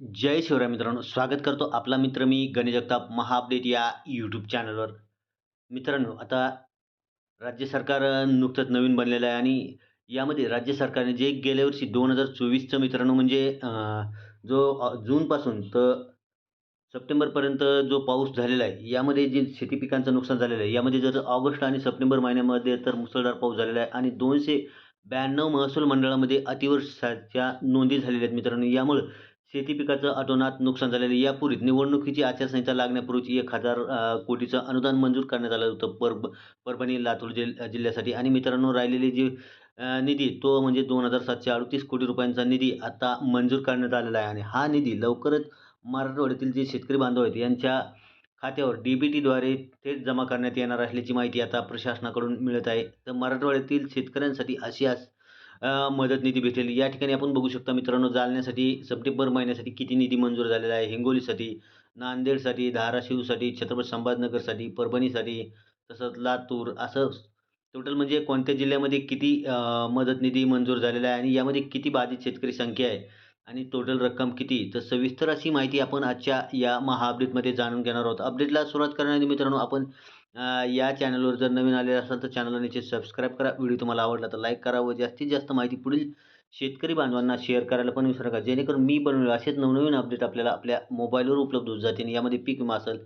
जय शिवराय मित्रांनो स्वागत करतो आपला मित्र मी गणेश जगताप महाअपडेट या यूट्यूब चॅनलवर मित्रांनो आता राज्य सरकार नुकतंच नवीन बनलेलं आहे आणि यामध्ये राज्य सरकारने जे गेल्या वर्षी दोन हजार चोवीसचं मित्रांनो म्हणजे जो जूनपासून तर सप्टेंबरपर्यंत जो पाऊस झालेला आहे यामध्ये जे शेती पिकांचं नुकसान झालेलं आहे यामध्ये जर ऑगस्ट आणि सप्टेंबर महिन्यामध्ये तर मुसळधार पाऊस झालेला आहे आणि दोनशे ब्याण्णव महसूल मंडळामध्ये अतिवर्षाच्या नोंदी झालेल्या आहेत मित्रांनो. यामुळं शेती पिकाचं अतोनात नुकसान झालेलं यापूर्वीच यापूर्वी निवडणुकीची आचारसंहिता लागण्यापूर्वीच एक हजार कोटीचं अनुदान मंजूर करण्यात आलं होतं. परब परभणी लातूर जिल जिल्ह्यासाठी. आणि मित्रांनो राहिलेली जी निधी तो म्हणजे दोन हजार सातशे अडतीस कोटी रुपयांचा निधी आता मंजूर करण्यात आलेला आहे. आणि हा निधी लवकरच मराठवाड्यातील जे शेतकरी बांधव आहेत यांच्या खात्यावर डी बी टीद्वारे थेट जमा करण्यात येणार असल्याची माहिती आता प्रशासनाकडून मिळत आहे. तर मराठवाड्यातील शेतकऱ्यांसाठी अशी आज मदत निधी भेटेल या ठिकाणी आपण बघू शकता मित्रांनो जालन्यासाठी सप्टेंबर महिन्यासाठी किती निधी मंजूर झालेला आहे. हिंगोलीसाठी नांदेडसाठी धाराशिवसाठी छत्रपती संभाजनगरसाठी परभणीसाठी तसंच लातूर असं टोटल म्हणजे कोणत्या जिल्ह्यामध्ये किती मदत निधी मंजूर झालेला आहे आणि यामध्ये किती बाधित शेतकरी संख्या आहे आणि टोटल रक्कम किती? तर सविस्तर अशी माहिती आपण आजच्या या महा अपडेटमध्ये जाणून घेणार आहोत. अपडेटला सुरुवात करण्याआधी मित्रांनो आपण या चॅनलवर जर नवीन आलेले असाल तर चॅनलला निश्चित सबस्क्राईब करा. व्हिडिओ तुम्हाला आवडला तर लाईक करा व जास्तीत जास्त माहिती पुढील शेतकरी बांधवांना शेअर करायला पण विसरू नका. जेणेकरून मी बनवले असेच नवनवीन अपडेट आपल्याला आपल्या मोबाईलवर उपलब्ध होत जातील. यामध्ये पीक विमा असेल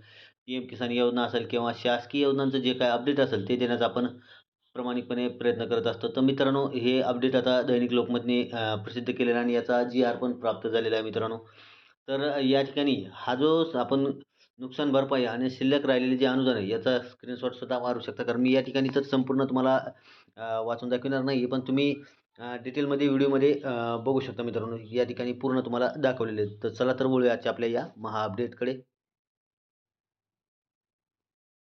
पी एम किसान योजना असेल किंवा शासकीय योजनांचं जे काय अपडेट असेल ते देण्याचा आपण प्रामाणिकपणे प्रयत्न करत असतो. तर मित्रांनो हे अपडेट आता दैनिक लोकमतने प्रसिद्ध केलेलं आणि याचा जी आर पण प्राप्त झालेला आहे मित्रांनो. तर या ठिकाणी हा जो आपण नुकसान भरपाई आणि शिल्लक राहिलेले जे अनुदान आहे याचा स्क्रीनशॉट सुद्धा मारू शकता. कारण मी या ठिकाणी तर संपूर्ण तुम्हाला वाचून दाखवणार नाही पण तुम्ही डिटेलमध्ये व्हिडिओमध्ये बघू शकता मित्रांनो. या ठिकाणी पूर्ण तुम्हाला दाखवलेले आहेत. तर चला तर बोलूया आजच्या आपल्या या महा अपडेटकडे